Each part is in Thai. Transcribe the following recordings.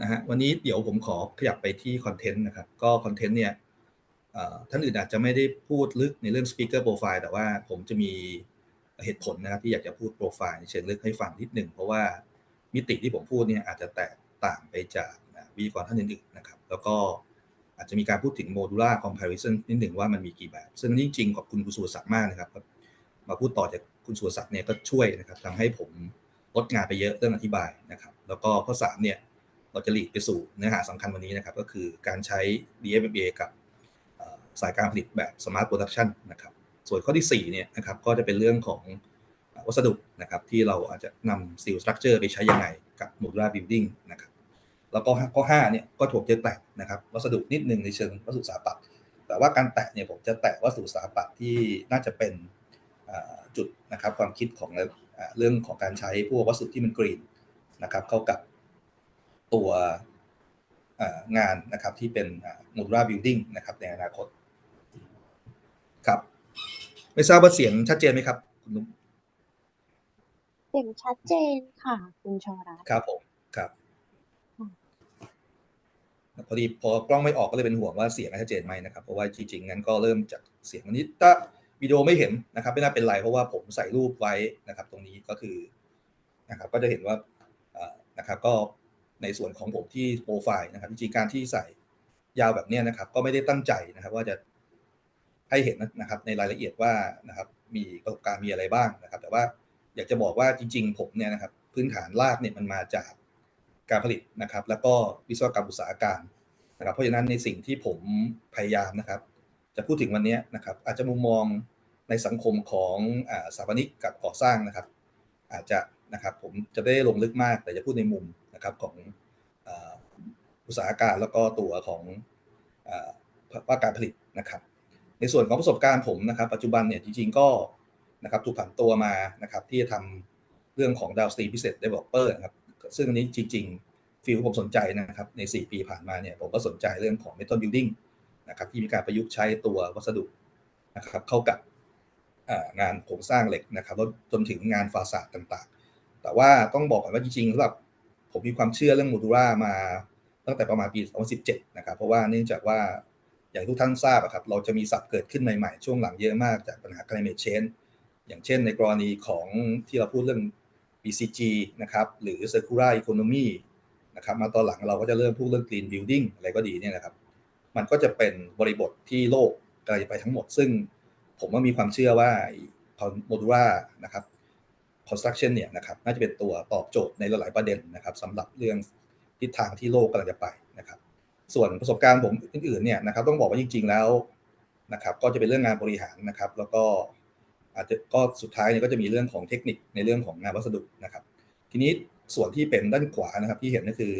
นะฮะวันนี้เดี๋ยวผมขอขยับไปที่คอนเทนต์นะครับ ก็คอนเทนต์เนี่ยท่านอื่นอาจจะไม่ได้พูดลึกในเรื่อง Speaker Profile แต่ว่าผมจะมีเหตุผลนะครับที่อยากจะพูดโปรไฟล์เชิงลึกให้ฟังนิดหนึ่ง เพราะว่ามิติที่ผมพูดเนี่ยอาจจะแตกต่างไปจากวิทยากรท่านอื่นๆนะครับ แล้วก็อาจจะมีการพูดถึง modular comparison นิดหนึ่งว่ามันมีกี่แบบ ซึ่งจริงๆขอบคุณคุณสุรศักดิ์มากนะครับ มาพูดต่อจากคุณสุรศักดิ์เนี่ยก็ช่วยนะครับทำให้ผมลดงานไปเยอะเรื่องอธิบายนะครับ แล้วก็ข้อ3เนี่ย เราจะหลีกไปสู่เนื้อหาสำคัญวันนี้นะครับ ก็คือการใช้ DFMA กับสายการผลิตแบบ Smart Production นะครับ ส่วนข้อที่4เนี่ยนะครับก็จะเป็นเรื่องของวัสดุนะครับที่เราอาจจะนำ Steel Structure ไปใช้ยังไงกับ Modular Building นะครับ แล้วก็ข้อ5เนี่ยก็ถูกจะแตะนะครับวัสดุนิดนึงในเชิงวัสดุสถาปัตย์แต่ว่าการแตะเนี่ยผมจะแตะวัสดุสถาปัตย์ที่น่าจะเป็นจุดนะครับความคิดของเรื่องของการใช้พวกวัสดุที่มันกรีนนะครับเข้ากับ ตัวงานนะครับที่เป็น modular building นะครับในอนาคตครับ ไม่ทราบว่าเสียงชัดเจนไหมครับคุณนุ่มเสียงชัดเจนค่ะ คุณชอรัตน์ครับผมครับพอดีพอกล้องไม่ออกก็เลยเป็นห่วงว่าเสียงชัดเจนไหมนะครับเพราะว่าจริงๆงั้นก็เริ่มจากเสียงวันนี้ถ้าวิดีโอไม่เห็นนะครับไม่น่าเป็นไรเพราะว่าผมใส่รูปไว้นะครับ ตรงนี้ก็คือนะครับ ก็จะเห็นว่านะครับก็ ในส่วนของผมที่โปรไฟล์นะครับจริงๆการที่ใส่ยาวแบบนี้นะครับ ก็ไม่ได้ตั้งใจนะครับ ว่าจะให้เห็นนะครับ ในรายละเอียดว่านะครับ มีประสบการณ์มีอะไรบ้างนะครับ แต่ว่าอยากจะบอกว่าจริง ๆ ผมเนี่ยนะครับ พื้นฐานรากเนี่ยมันมาจากการผลิตนะครับ แล้วก็วิศวกรรมอุตสาหการนะครับ เพราะฉะนั้นในสิ่งที่ผมพยายามนะครับ จะพูดถึงวันนี้นะครับ อาจจะมุมมองในสังคมของสถาปนิกกับก่อสร้างนะครับ อาจจะนะครับผมจะได้ลงลึกมากแต่จะพูดในมุม นะครับของอุตสาหการแล้วก็ตัวของว่าการผลิตนะครับ ในส่วนของประสบการณ์ผมนะครับ ปัจจุบันเนี่ยจริงๆก็นะครับถูกผันตัวมานะครับที่จะทำเรื่องของ downstream business developer นะครับซึ่งอันนี้จริง ๆ ฟิลผมสนใจนะครับใน 4 ปีผ่านมาเนี่ยผมก็สนใจเรื่องของ metal building นะครับที่มีการประยุกต์ใช้ตัววัสดุนะครับเข้ากับงานโครงสร้างเหล็กนะครับจนถึงงานฟาสาดต่างๆ แต่ว่าต้องบอกก่อนว่าจริงๆสำหรับ ผมมีความเชื่อเรื่องโมดูล่ามาตั้งแต่ประมาณปี 2017 นะครับ เพราะว่าเนื่องจากว่าอย่างทุกท่านทราบครับ เราจะมีศัพท์เกิดขึ้นใหม่ๆ ช่วงหลังเยอะมากจากปัญหา climate change อย่างเช่นในกรณีของที่เราพูดเรื่อง BCG นะครับ หรือ circular economy นะครับ มาตอนหลังเราก็จะเริ่มพูดเรื่อง green building อะไรก็ดีเนี่ยนะครับ มันก็จะเป็นบริบทที่โลกกำลังจะไปทั้งหมด ซึ่งผมว่ามีความเชื่อว่าโมดูล่านะครับ construction เนี่ยนะครับน่าจะเป็นตัวตอบโจทย์ในหลายๆประเด็นนะครับสำหรับเรื่องทิศทางที่โลกกำลังจะไปนะครับ ส่วนประสบการณ์ผมอื่นๆเนี่ยนะครับต้องบอกว่าจริง ๆแล้วนะครับก็จะเป็นเรื่องงานบริหารนะครับ แล้วก็อาจจะก็สุดท้ายเนี่ยก็จะมีเรื่องของเทคนิคในเรื่องของงานวัสดุนะครับ ทีนี้ส่วนที่เป็นด้านขวานะครับที่เห็นก็คือ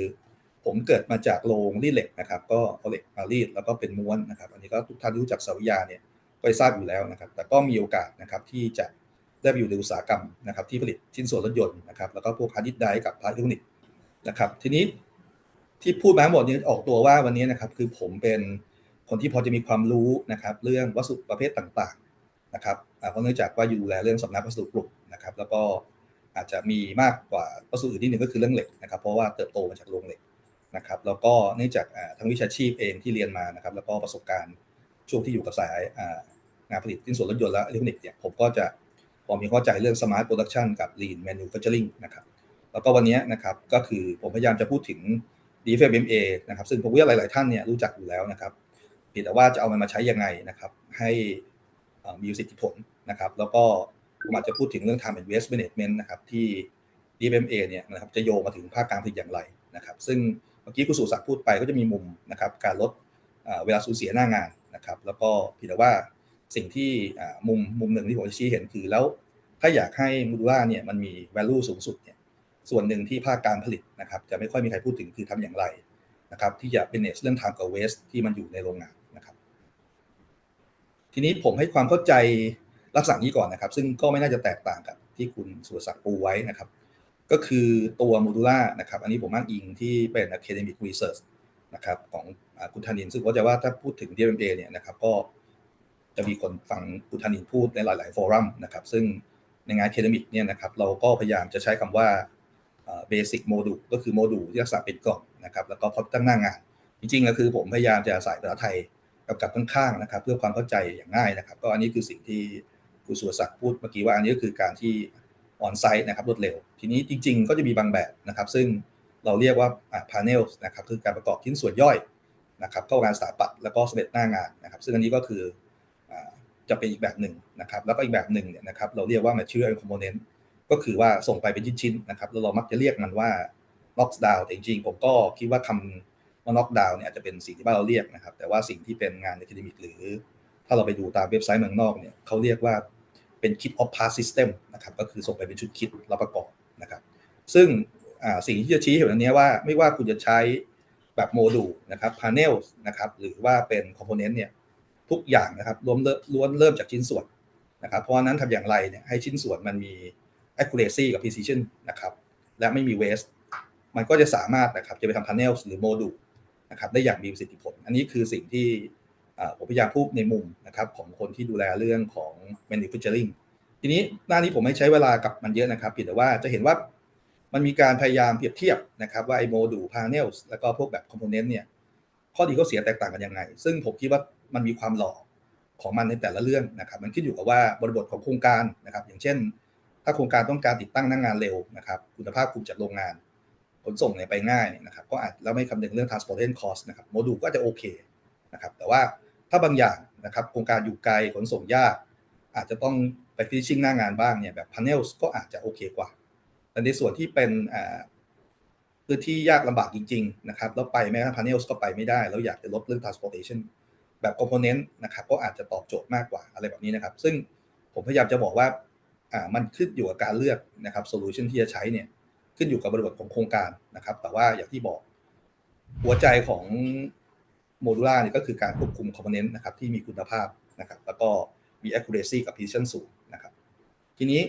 ผมเกิดมาจากโรงรีดเหล็กนะครับ ก็เอาเหล็กมารีดแล้วก็เป็นม้วนนะครับ อันนี้ก็ทุกท่านรู้จักสาวิยาเนี่ยก็ทราบอยู่แล้วนะครับ แต่ก็มีโอกาสนะครับที่จะ ได้ไปอยู่ในอุตสาหกรรมนะครับที่ผลิตชิ้นส่วนรถยนต์นะครับแล้วก็พวกฮาร์ดดิสก์ไดกับพาร์ทอิเล็กทรอนิกส์นะครับทีนี้ที่พูดมาหมดนี้ออกตัวว่าวันนี้นะครับคือผมเป็นคนที่พอจะมีความรู้นะครับเรื่องวัสดุประเภทต่างๆนะครับเพราะเนื่องจากว่าอยู่ดูแลเรื่องสำนักวัสดุกลุ่มนะครับแล้วก็อาจจะมีมากกว่าวัสดุอื่นที่หนึ่งก็คือเรื่องเหล็กนะครับเพราะว่าเติบโตมาจากโรงเหล็กนะครับแล้วก็เนื่องจากทั้งวิชาชีพเองที่เรียนมานะครับแล้วก็ประสบการณ์ช่วงที่อยู่กับสายงานผลิตชิ้นส่วนรถยนต์และอิเล็กทรอนิกส์เนี่ยผมก็จะ พอมีเข้าใจเรื่อง smart production กับ lean manufacturing นะครับแล้วก็วันนี้นะครับก็คือผมพยายามจะพูดถึง DFMA นะครับซึ่งผมว่าหลาย ๆ ท่านเนี่ยรู้จักอยู่แล้วนะครับเพียงแต่ว่าจะเอามันมาใช้ยังไงนะครับให้มีประสิทธิผลนะครับแล้วก็ผมอาจจะพูดถึงเรื่อง time invest management นะครับที่ DFMA เนี่ยนะครับจะโยงมาถึงภาคการผลิตอย่างไรนะครับซึ่งเมื่อกี้คุณสุศักดิ์พูดไปก็จะมีมุมนะครับการลดเวลาสูญเสียหน้างานนะครับแล้วก็เพียงแต่ว่า สิ่งที่มุมมุมหนึ่งที่ผมจะชี้เห็นคือแล้ว ถ้าอยากให้มูดูล่าเนี่ยมันมี value สูงสุดเนี่ยส่วนหนึ่งที่ภาคการผลิตนะครับจะไม่ค่อยมีใครพูดถึงคือทำอย่างไรนะครับที่จะ manage เรื่อง time กับ waste ที่มันอยู่ในโรงงานนะครับ ทีนี้ผมให้ความเข้าใจลักษณะนี้ก่อนนะครับ ซึ่งก็ไม่น่าจะแตกต่างกับที่คุณสุรศักดิ์ปูไว้นะครับ ก็คือตัวโมดูล่านะครับ อันนี้ผมอ้างอิงที่เป็น academic research นะครับของคุณธนินซึ่งก็จะว่าถ้าพูดถึง DMA เนี่ยนะครับก็ จะมีคนฟังคุณธนินพูดในหลาย ๆ โฟรัมนะครับ ซึ่งในงานเคมีเนี่ยนะครับ เราก็พยายามจะใช้คำว่าเบสิกโมดูลก็คือโมดูลที่ลักษณะเป็นกล่องนะครับ แล้วก็พอตั้งหน้างาน จริง ๆ ก็คือผมพยายามจะใส่ภาษาไทยกับกับข้างๆนะครับ เพื่อความเข้าใจอย่างง่ายนะครับ ก็อันนี้คือสิ่งที่คุณสุรศักดิ์พูดเมื่อกี้ว่าอันนี้ก็คือการที่ออนไซต์นะครับรวดเร็ว ทีนี้จริง ๆ ก็จะมีบางแบบนะครับ ซึ่งเราเรียกว่าพาเนลนะครับคือการประกอบชิ้นส่วนย่อยนะครับเข้างานสถาปัตย์แล้วก็สำเร็จหน้างานนะครับ ซึ่งอันนี้ก็คือ จะเป็นอีกแบบหนึ่งนะครับแล้วก็อีกแบบหนึ่งเนี่ยนะครับเราเรียกว่า material component ก็คือว่าส่งไปเป็นชิ้นๆนะครับแล้วเรามักจะเรียกมันว่า knock down แต่จริงๆผมก็คิดว่าคำว่า knock down เนี่ยอาจจะเป็นสิ่งที่บ้านเราเรียกนะครับ แต่ว่าสิ่งที่เป็นงานในคลินิกหรือ ถ้าเราไปดูตามเว็บไซต์เมืองนอกเนี่ยเขาเรียกว่าเป็น kit of part system นะครับก็คือส่งไปเป็นชุดคิดแล้วประกอบนะครับ ซึ่งสิ่งที่จะชี้เห็นอันนี้ว่าไม่ว่าคุณจะใช้แบบโมดูลนะครับ panel นะครับหรือว่าเป็น component เนี่ย ทุกอย่างนะครับล้วนเริ่มล้วนเริ่มจากชิ้นส่วนนะครับเพราะนั้นทำอย่างไรเนี่ยให้ชิ้นส่วนมันมี accuracy กับ precision นะครับและไม่มี waste มันก็จะสามารถนะครับจะไปทำ panel หรือโมดูลนะครับได้อย่างมีประสิทธิผล อันนี้คือสิ่งที่ผมพยายามพูดในมุมนะครับของคนที่ดูแลเรื่องของ manufacturing ทีนี้หน้านี้ผมไม่ใช้เวลากับมันเยอะนะครับเพียงแต่ว่าจะเห็นว่ามันมีการพยายามเปรียบเทียบนะครับว่าไอ้โมดูล panel แล้วก็พวกแบบ component เนี่ย ข้อดีข้อเสียแตกต่างกันยังไง ซึ่งผมคิดว่ามันมีความหล่อของมันในแต่ละเรื่องนะครับ มันขึ้นอยู่กับว่าบริบทของโครงการนะครับ อย่างเช่น ถ้าโครงการต้องการติดตั้งหน้างงานเร็วนะครับ คุณภาพคุมจากโรงงานขนส่งเนี่ยไปง่ายนะครับ ก็อาจแล้วไม่คำนึงเรื่อง transportation cost นะครับโมดูลก็จะโอเคนะครับ แต่ว่าถ้าบางอย่างนะครับโครงการอยู่ไกลขนส่งยาก อาจจะต้องไปฟิชชิ่งหน้างานบ้างเนี่ยแบบ panels ก็อาจจะโอเคกว่าแต่ในส่วนที่เป็น พื้นที่ยากลำบากจริงๆนะครับแล้วไปแม้กระทั่ง panels ก็ไปไม่ได้ แล้วอยากจะลดเรื่อง transportation แบบ component นะครับก็อาจจะตอบโจทย์มากกว่าอะไรแบบนี้นะครับ ซึ่งผมพยายามจะบอกว่าอ่ามันขึ้นอยู่กับการเลือกนะครับ solution ที่จะใช้เนี่ยขึ้นอยู่กับบริบทของโครงการนะครับ แต่ว่าอย่างที่บอก หัวใจของโมดูล่าเนี่ยก็คือการควบคุมคอมโพเนนต์นะครับที่มีคุณภาพนะครับ แล้วก็มี accuracy กับ precision สูงนะครับ ทีนี้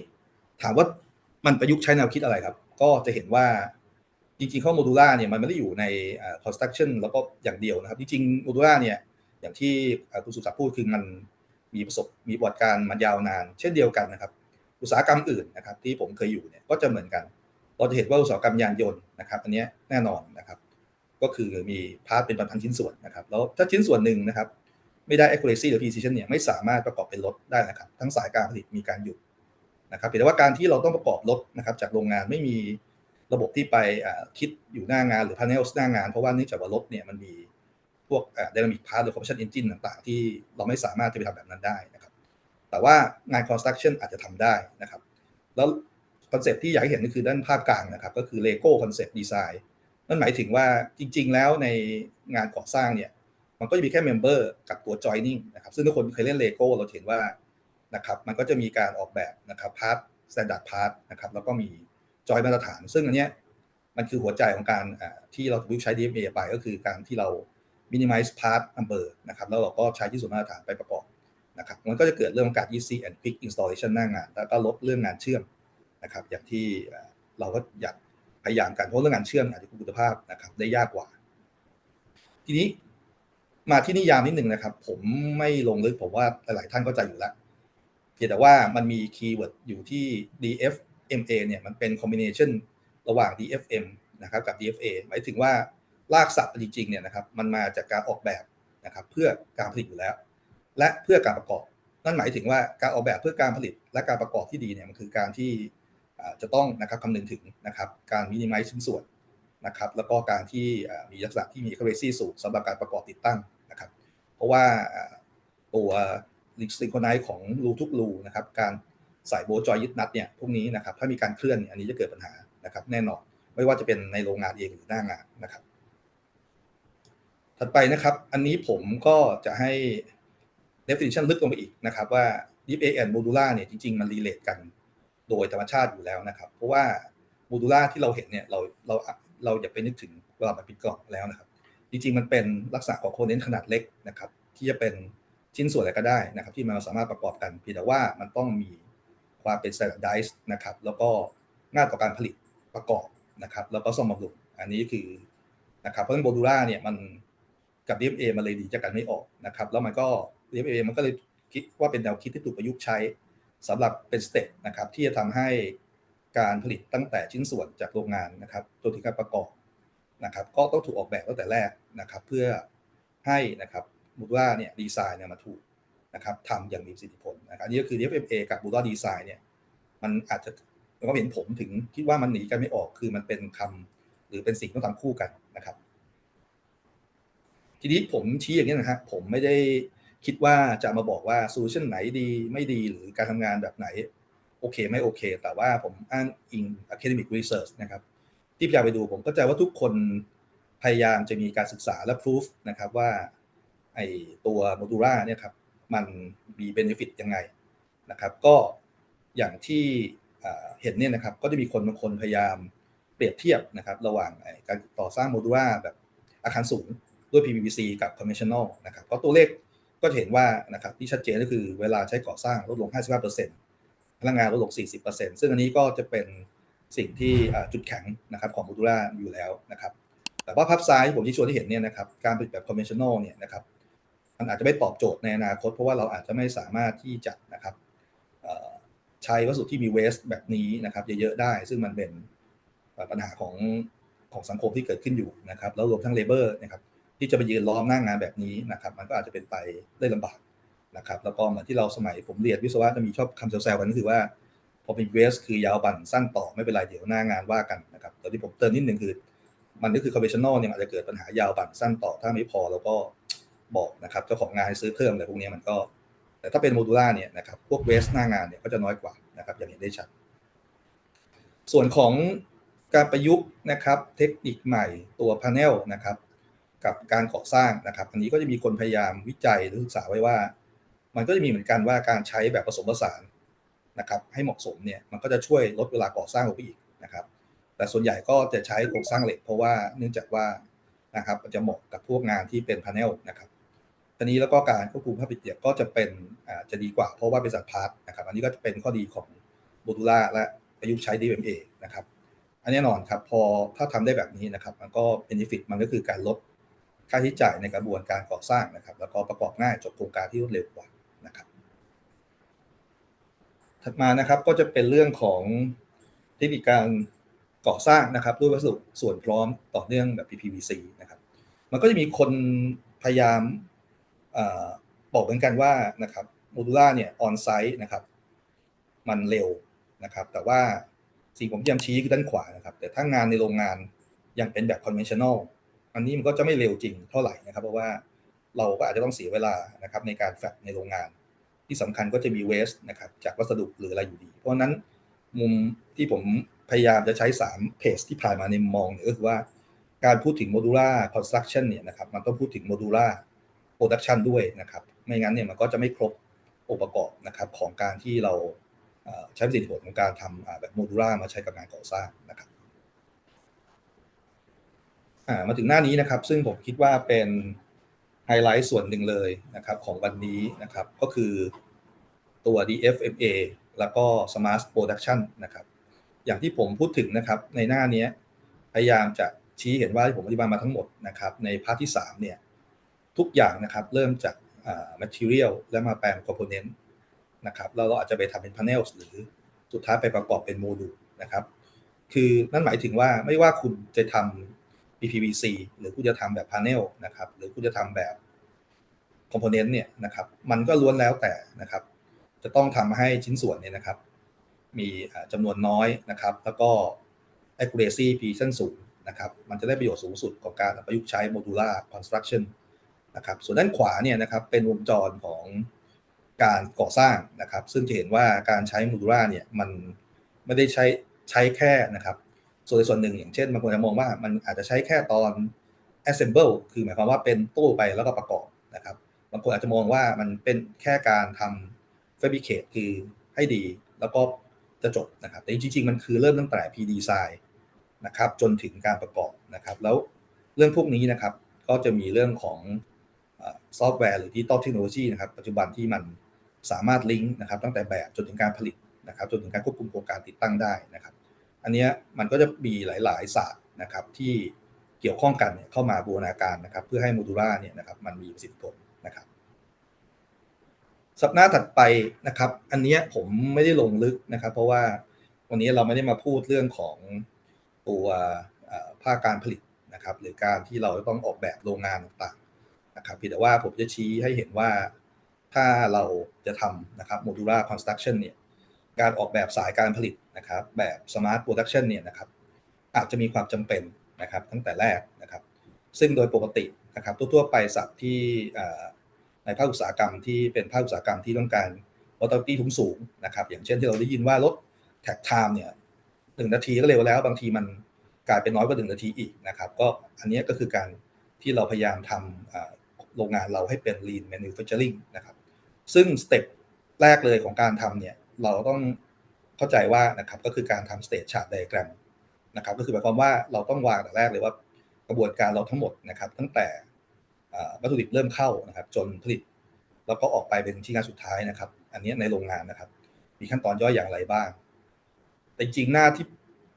ถามว่ามันประยุกต์ใช้แนวคิดอะไรครับ ก็จะเห็นว่า จริงๆข้อโมดูล่าเนี่ยมันไม่ได้อยู่ใน construction แล้วก็อย่างเดียวนะครับ จริงๆโมดูล่าเนี่ยอย่างที่คุณสุศักดิ์พูดคือมันมีประสบมีประวัติการมันยาวนาน เช่นเดียวกันนะครับ อุตสาหกรรมอื่นนะครับ ที่ผมเคยอยู่เนี่ยก็จะเหมือนกันเราจะเห็นว่าอุตสาหกรรมยานยนต์นะครับ อันนี้แน่นอนนะครับ ก็คือมีพาร์ทเป็นพันชิ้นส่วนนะครับ แล้วถ้าชิ้นส่วนหนึ่งนะครับ ไม่ได้ accuracy หรือ precision เนี่ยไม่สามารถประกอบเป็นรถได้นะครับ ทั้งสายการผลิตมีการหยุดนะครับแต่ว่าการที่เราต้องประกอบรถนะครับ จากโรงงานไม่มี ระบบที่ไปคิดอยู่หน้างานหรือ panel หน้างาน เพราะว่าเนื่องจากว่ารถเนี่ยมันมีพวก dynamic part หรือ combustion engine ต่างๆ ที่เราไม่สามารถจะไปทำแบบนั้นได้นะครับแต่ว่างาน construction อาจจะทำได้นะครับ แล้วคอนเซปที่อยากให้เห็นก็คือด้านภาพกลางนะครับ ก็คือ Lego Concept Design นั่นหมายถึงว่าจริง ๆ แล้วในงานก่อสร้างเนี่ยมันก็จะมีแค่เมมเบอร์กับตัว joining นะครับซึ่งทุกคนเคยเล่น Lego เราเห็นว่านะครับมันก็จะมีการออกแบบนะครับพาร์ท standard part นะครับแล้วก็มี จอยมาตรฐาน ซึ่งอันเนี้ยมันคือหัวใจของการที่เราถูกใช้ DFA ไปก็คือการที่เรา minimize part number นะครับแล้วเราก็ใช้ที่ส่วนมาตรฐานไปประกอบนะครับมันก็จะเกิดเรื่องของการ easy and quick installation หน้างาน แล้วก็ลดเรื่องงานเชื่อมนะครับอย่างที่เราก็อยากพยายามกันเพราะเรื่องงานเชื่อมอาจจะคุณภาพนะครับได้ยากกว่า ทีนี้มาที่นิยามนิดหนึ่งนะครับ ผมไม่ลงลึกผมว่าหลายๆท่านก็ใจอยู่แล้วเพียงแต่ว่ามันมีคีย์เวิร์ดอยู่ที่ DF M A เนี่ยมันเป็นคอมบิเนชันระหว่าง DFM นะครับกับ DFA หมายถึงว่ารากศัพท์จริงๆเนี่ยนะครับมันมาจากการออกแบบนะครับเพื่อการผลิตอยู่แล้ว และเพื่อการประกอบ นั่นหมายถึงว่าการออกแบบเพื่อการผลิตและการประกอบที่ดีเนี่ยมันคือการที่จะต้องนะครับคำนึงถึงนะครับการมินิมัลชิ้นส่วนนะครับแล้วก็การที่มีลักษณะที่มี accuracy สูงสำหรับการประกอบติดตั้งนะครับ เพราะว่าตัวลิงซิงโครไนซ์ของรูทุกรูนะครับการ ใส่โบจอยยึดนัดเนี่ยพวกนี้นะครับถ้ามีการเคลื่อนอันนี้จะเกิดปัญหานะครับแน่นอนไม่ว่าจะเป็นในโรงงานเองหรือหน้างานนะครับ ถัดไปนะครับ อันนี้ผมก็จะให้ definition ลึกลงไปอีกนะครับ ว่า Deep A and Modular เนี่ยจริง ๆ มันรีเลทกันโดยธรรมชาติอยู่แล้วนะครับ เพราะว่า Modular ที่เราเห็นเนี่ยเราเราเราอย่าไปนึกถึงเวลามันเป็นกล่องแล้วนะครับ จริง ๆ มันเป็นลักษณะของโคเนนขนาดเล็กนะครับ ที่จะเป็นชิ้นส่วนอะไรก็ได้นะครับ ที่มันสามารถประกอบกันเพียงแต่ว่ามันต้องมี ความเป็น standardize นะครับแล้วก็ง่ายต่อการผลิตประกอบนะครับแล้วก็ซ่อมบำรุงอันนี้คือนะครับเพราะฉะนั้นโมดูล่าเนี่ยมันกับ DFA มันเลยดีจากกันไม่ออกนะครับแล้วมันก็ DFA มันก็เลยคิดว่าเป็นแนวคิดที่ถูกประยุกต์ใช้สำหรับเป็นสเต็ปนะครับที่จะทำให้การผลิตตั้งแต่ชิ้นส่วนจากโรงงานนะครับจนถึงการประกอบนะครับก็ต้องถูกออกแบบตั้งแต่แรกนะครับเพื่อให้นะครับมูล่าเนี่ยดีไซน์เนี่ยมาถูก นะครับทำอย่างมีประสิทธิผลนะครับนี่ก็คือ DFMA กับมูล่าดีไซน์เนี่ยมันอาจจะก็เห็นผมถึงคิดว่ามันหนีกันไม่ออกคือมันเป็นคำหรือเป็นสิ่งต้องทำคู่กันนะครับ ทีนี้ผมชี้อย่างนี้นะฮะผมไม่ได้คิดว่าจะมาบอกว่าโซลูชันไหนดีไม่ดีหรือการทำงานแบบไหน โอเคไม่โอเค แต่ว่าผมอ้างอิง academic research นะครับ ที่พยายามไปดูผมก็จะว่าทุกคนพยายามจะมีการศึกษาและ proof นะครับว่าไอตัวโมดูล่าเนี่ยครับ มันมี benefit ยังไงนะครับ ก็อย่างที่เห็นเนี่ยนะครับ ก็จะมีคนบางคนพยายามเปรียบเทียบนะครับ ระหว่างการต่อสร้างโมดูล่าแบบอาคารสูงด้วย PVC กับ conventional นะครับก็ตัวเลขก็จะเห็นว่านะครับที่ชัดเจนก็คือเวลาใช้ก่อสร้างลดลง 55%พลังงานลดลง 40%ซึ่งอันนี้ก็จะเป็นสิ่งที่จุดแข็งนะครับของโมดูล่าอยู่แล้วนะครับ แต่ว่าภาพซ้ายผมที่ชวนที่เห็นเนี่ยนะครับการผลิตแบบ conventional เนี่ยนะครับ มันอาจจะไม่ตอบโจทย์ในอนาคต เพราะว่าเราอาจจะไม่สามารถที่จะนะครับใช้วัสดุที่มีเวสแบบนี้นะครับเยอะๆได้ ซึ่งมันเป็นปัญหาของของสังคมที่เกิดขึ้นอยู่นะครับ แล้วรวมทั้งเลเบอร์นะครับที่จะไปยืนล้อมหน้างงานแบบนี้นะครับ มันก็อาจจะเป็นไปได้ลำบากนะครับ แล้วก็เหมือนที่เราสมัยผมเรียนวิศวะจะมีชอบคำแซวๆกันก็คือว่าพอเป็นเวสคือยาวบั่นสั้นต่อไม่เป็นไรเดี๋ยวหน้างานว่ากันนะครับแต่ที่ผมเติมนิดหนึ่งคือ มันก็คือ conventional เนี่ยอาจจะเกิดปัญหายาวบั่นสั้นต่อถ้าไม่พอเราก็ บอกนะครับเจ้าของงานให้ซื้อเพิ่มอะไรพวกนี้มันก็ แต่ถ้าเป็นโมดูล่าเนี่ยนะครับพวกเวสหน้างานเนี่ยก็จะน้อยกว่านะครับอย่างเห็นได้ชัด ส่วนของการประยุกต์นะครับเทคนิคใหม่ตัวพาเนลนะครับกับการก่อสร้างนะครับ อันนี้ก็จะมีคนพยายามวิจัยหรือศึกษาไว้ว่า มันก็จะมีเหมือนกันว่าการใช้แบบผสมผสานนะครับ ให้เหมาะสมเนี่ยมันก็จะช่วยลดเวลาก่อสร้างลงไปอีกนะครับ แต่ส่วนใหญ่ก็จะใช้โครงสร้างเหล็กเพราะว่าเนื่องจากว่านะครับมันจะเหมาะกับพวกงานที่เป็นพาเนลนะครับ ทีนี้แล้วก็การควบคุมภาพปิดเดียก็จะเป็นอ่าจะดีกว่าเพราะว่าเป็นสัตว์พาร์ทนะครับอันนี้ก็จะเป็นข้อดีของโมดูล่าและประยุกต์ใช้ DMA นะครับอันแน่นอนครับพอถ้าทำได้แบบนี้นะครับ มันก็เบนฟิตมันก็คือการลดค่าใช้จ่ายในกระบวนการก่อสร้างนะครับ แล้วก็ประกอบง่ายจบโครงการที่รวดเร็วกว่านะครับ ถัดมานะครับก็จะเป็นเรื่องของเทคนิคการก่อสร้างนะครับ ด้วยวัสดุส่วนพร้อมต่อเนื่องแบบ PPVC นะครับ มันก็จะมีคนพยายาม บอกเหมือนกันว่านะครับโมดูล่าเนี่ยออนไซต์นะครับมันเร็วนะครับ แต่ว่าสิ่งผมพยายามชี้คือด้านขวานะครับ แต่ถ้างานในโรงงานยังเป็นแบบ conventional อันนี้มันก็จะไม่เร็วจริงเท่าไหร่นะครับ เพราะว่าเราก็อาจจะต้องเสียเวลานะครับในการแฟบในโรงงาน ที่สำคัญก็จะมีเวสนะครับจากวัสดุหรืออะไรอยู่ดี เพราะนั้นมุมที่ผมพยายามจะใช้ 3 เพจที่ผ่านมาในมองเนี่ยก็คือว่าการพูดถึงโมดูล่าคอนสตรักชั่นเนี่ยนะครับมันต้องพูดถึงโมดูล่า รดักชันด้วยนะครับ ไม่งั้นเนี่ยมันก็จะไม่ครบองค์ประกอบนะครับของการที่เราใช้ประสิทธิผลของการทำแบบโมดูล่ามาใช้กับงานก่อสร้างนะครับมาถึงหน้านี้นะครับ ซึ่งผมคิดว่าเป็นไฮไลท์ส่วนหนึ่งเลยนะครับของวันนี้นะครับก็คือตัว DFMA แล้วก็ Smart Production นะครับอย่างที่ผมพูดถึงนะครับในหน้านี้พยายามจะชี้เห็นว่าที่ผมอธิบายมาทั้งหมดนะครับในพาร์ทที่3เนี่ย ทุกอย่างนะครับเริ่มจาก material แล้วมาแปลง component นะครับแล้วเราอาจจะไปทำเป็น panel หรือสุดท้ายไปประกอบเป็นโมดูลนะครับคือนั่นหมายถึงว่าไม่ว่าคุณจะทำ PPVC หรือคุณจะทำแบบ panel นะครับหรือคุณจะทำแบบ component เนี่ยนะครับมันก็ล้วนแล้วแต่นะครับจะต้องทำให้ชิ้นส่วนเนี่ยนะครับ มีจำนวนน้อยนะครับ แล้วก็ accuracy precision สูงนะครับ มันจะได้ประโยชน์สูงสุดของการประยุกต์ใช้ modular construction นะครับ ส่วนด้านขวาเนี่ยนะครับเป็นวงจรของการก่อสร้างนะครับ ซึ่งจะเห็นว่าการใช้ modular เนี่ยมันไม่ได้ใช้ใช้แค่นะครับ ส่วนส่วนหนึ่งอย่างเช่นบางคนจะมองว่ามันอาจจะใช้แค่ตอน assemble คือหมายความว่าเป็นตู้ไปแล้วก็ประกอบนะครับ บางคนอาจจะมองว่ามันเป็นแค่การทำ fabricate คือให้ดีแล้วก็จะจบนะครับ แต่จริงๆ มันคือเริ่มตั้งแต่ P design นะครับจนถึงการประกอบนะครับ แล้วเรื่องพวกนี้นะครับก็จะมีเรื่องของ ซอฟต์แวร์หรือดิจิตอลเทคโนโลยีนะครับปัจจุบันที่มันสามารถลิงก์นะครับตั้งแต่แบบจนถึงการผลิตนะครับจนถึงการควบคุมโครงการติดตั้งได้นะครับ อันนี้มันก็จะมีหลาย ๆ ศาสตร์นะครับที่เกี่ยวข้องกันเนี่ยเข้ามาบูรณาการนะครับ เพื่อให้โมดูล่าเนี่ยนะครับมันมีประสิทธิผลนะครับ สัปดาห์ถัดไปนะครับ อันนี้ผมไม่ได้ลงลึกนะครับ เพราะว่าวันนี้เราไม่ได้มาพูดเรื่องของตัวภาคการผลิตนะครับ หรือการที่เราต้องออกแบบโรงงานต่าง พียงแต่ว่าผมจะชี้ให้เห็นว่าถ้าเราจะทำนะครับ modular construction เนี่ยการออกแบบสายการผลิตนะครับ แบบ smart production เนี่ยนะครับ อาจจะมีความจำเป็นนะครับ ตั้งแต่แรกนะครับ ซึ่งโดยปกตินะครับทั่วๆไปสัตว์ที่ในภาคอุตสาหกรรมที่เป็นภาคอุตสาหกรรมที่ต้องการวัตถุดิบสูงนะครับ อย่างเช่นที่เราได้ยินว่ารถแท็กไทม์เนี่ยหนึ่งนาทีก็เร็วแล้ว บางทีมันกลายเป็นน้อยกว่าหนึ่งนาทีอีกนะครับ ก็อันนี้ก็คือการที่เราพยายามทำ โรงงานเราให้เป็น lean manufacturing นะครับ ซึ่งสเต็ปแรกเลยของการทำเนี่ยเราต้องเข้าใจว่านะครับก็คือการทำ state chart diagram นะครับก็คือหมายความว่าเราต้องวางแต่แรกเลยว่ากระบวนการเราทั้งหมดนะครับ ตั้งแต่วัตถุดิบเริ่มเข้านะครับ จนผลิต แล้วก็ออกไปเป็นชิ้นงานสุดท้ายนะครับ อันนี้ในโรงงานนะครับ มีขั้นตอนย่อยอย่างไรบ้าง แต่จริงหน้าที่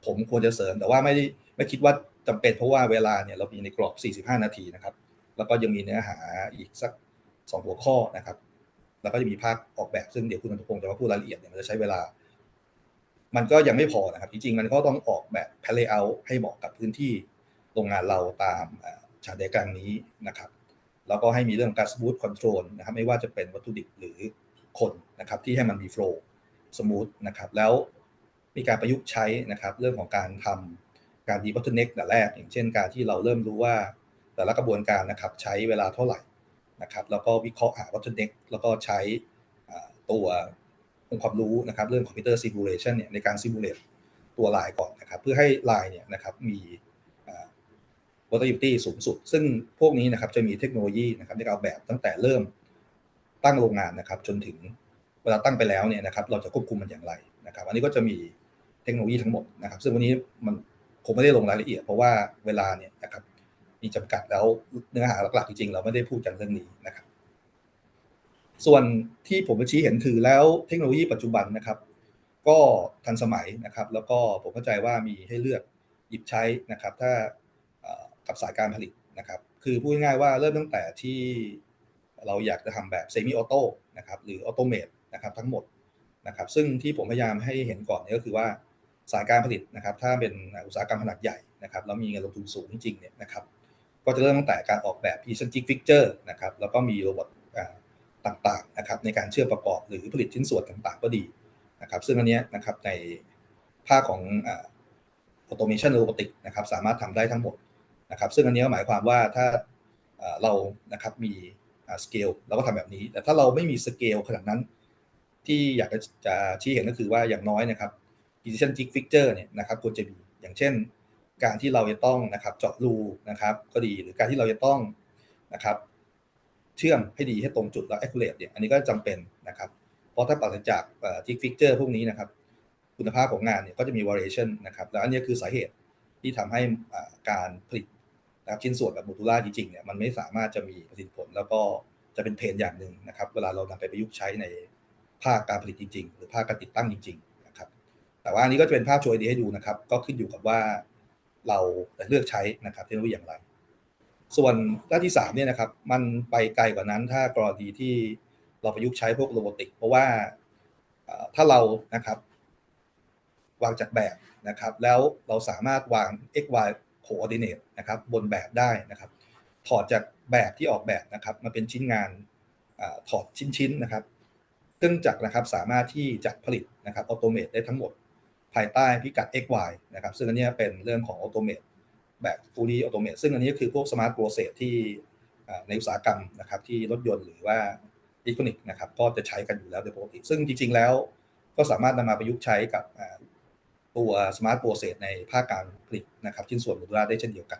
ผมควรจะเสริม แต่ว่าไม่ได้ไม่คิดว่าจำเป็นเพราะว่าเวลาเนี่ยเรามีในกรอบ 45 นาทีนะครับ แล้วก็ยังมีเนื้อหาอีกสักสองหัวข้อนะครับ แล้วก็จะมีภาคออกแบบซึ่งเดี๋ยวคุณนันทพงศ์จะมาพูดรายละเอียดเนี่ยมันจะใช้เวลา มันก็ยังไม่พอนะครับ จริงๆ มันก็ต้องออกแบบแพลเลเยอร์ให้เหมาะกับพื้นที่โรงงานเราตามฉากเดียกลางนี้นะครับ แล้วก็ให้มีเรื่องการสมูทคอนโทรลนะครับ ไม่ว่าจะเป็นวัตถุดิบหรือคนนะครับที่ให้มันมีโฟล์สมูทนะครับแล้วมีการประยุกต์ใช้นะครับ เรื่องของการทำการดีวัตถุเน็กแต่แรก อย่างเช่นการที่เราเริ่มรู้ว่า แต่ละกระบวนการนะครับใช้เวลาเท่าไหร่นะครับ แล้วก็วิเคราะห์หาวัตถุเน็กแล้วก็ใช้ตัวองค์ความรู้นะครับเรื่องคอมพิวเตอร์ซิมูเลชันเนี่ยในการซิมูเลตตัวลายก่อนนะครับ เพื่อให้ลายเนี่ยนะครับมี productivity สูงสุด ซึ่งพวกนี้นะครับจะมีเทคโนโลยีนะครับในการออกแบบตั้งแต่เริ่มตั้งโรงงานนะครับ จนถึงเวลาตั้งไปแล้วเนี่ยนะครับ เราจะควบคุมมันอย่างไรนะครับ อันนี้ก็จะมีเทคโนโลยีทั้งหมดนะครับ ซึ่งวันนี้มันคงไม่ได้ลงรายละเอียด เพราะว่าเวลาเนี่ยนะครับ มีจำกัดแล้วเนื้อหาหลักๆจริงๆเราไม่ได้พูดกันเรื่องนี้นะครับ ส่วนที่ผมชี้เห็นคือแล้วเทคโนโลยีปัจจุบันนะครับ ก็ทันสมัยนะครับ แล้วก็ผมเข้าใจว่ามีให้เลือกหยิบใช้นะครับ ถ้ากับสายการผลิตนะครับ คือพูดง่ายๆว่าเริ่มตั้งแต่ที่เราอยากจะทำแบบเซมิออโต้นะครับหรือออโตเมตนะครับทั้งหมดนะครับ ซึ่งที่ผมพยายามให้เห็นก่อนนี่ก็คือว่าสายการผลิตนะครับ ถ้าเป็นอุตสาหกรรมขนาดใหญ่นะครับแล้วมีเงินลงทุนสูงจริงๆเนี่ยนะครับ ก็จะเริ่มตั้งแต่การออกแบบ Precision Jig Fixture นะครับแล้วก็มีโรบอทต่างๆนะครับในการเชื่อมประกอบหรือผลิตชิ้นส่วนต่างๆ ก็ดีนะครับซึ่งอันนี้นะครับในภาคของออโตเมชันโรบอติกนะครับสามารถทำได้ทั้งหมดนะครับซึ่งอันนี้หมายความว่าถ้าเรานะครับมีสเกลเราก็ทำแบบนี้ แต่ถ้าเราไม่มีสเกลขนาดนั้น ที่อยากจะชี้เห็นก็คือว่าอย่างน้อยนะครับ precision fixture เนี่ยนะครับควรจะมีอย่างเช่น การที่เราจะต้องนะครับเจาะรูนะครับ ก็ดีหรือการที่เราจะต้องนะครับ เชื่อมให้ดีให้ตรงจุดแล้ว accurate เนี่ยอันนี้ก็จำเป็นนะครับ เพราะถ้าปราศจาก jig fixture พวกนี้นะครับ คุณภาพของงานเนี่ยก็จะมี variation นะครับแล้วอันนี้คือสาเหตุที่ทำให้การผลิตนะครับชิ้นส่วนแบบโมดูล่าจริงๆเนี่ยมันไม่สามารถจะมีประสิทธิผล แล้วก็จะเป็นเพนอย่างหนึ่งนะครับ เวลาเรานำไปประยุกต์ใช้ในภาคการผลิตจริง ๆ หรือภาคการติดตั้งจริง ๆ นะครับ แต่ว่าอันนี้ก็จะเป็นภาพโชว์ไอเดียให้ดูนะครับ ก็ขึ้นอยู่กับว่า เราเลือกใช้นะครับเทคโนโลยีอย่างไร ส่วนด้านที่3เนี่ยนะครับมันไปไกลกว่านั้นถ้ากรณีที่เราประยุกต์ใช้พวกโรบอติก เพราะว่าถ้าเรานะครับวางจากแบบนะครับ แล้วเราสามารถวาง x y coordinate นะครับบนแบบได้นะครับ ถอดจากแบบที่ออกแบบนะครับมาเป็นชิ้นงานอถอดชิ้นๆนะครับเครื่องจักรนะครับสามารถที่จะผลิตนะครับออโตเมตได้ทั้งหมด ภายใต้พิกัด x y นะครับ ซึ่งอันนี้เป็นเรื่องของออโตเมตแบบฟูลีออโตเมตซึ่งอันนี้คือพวกสมาร์ทโปรเซสที่ในอุตสาหกรรมนะครับที่รถยนต์หรือว่าอิเล็กทรอนิกส์นะครับก็จะใช้กันอยู่แล้วโดยปกติ ซึ่งจริง ๆ แล้วก็สามารถนำมาประยุกต์ใช้กับตัวสมาร์ทโปรเซสในภาคการผลิตนะครับชิ้นส่วนโมดูล่าได้เช่นเดียวกัน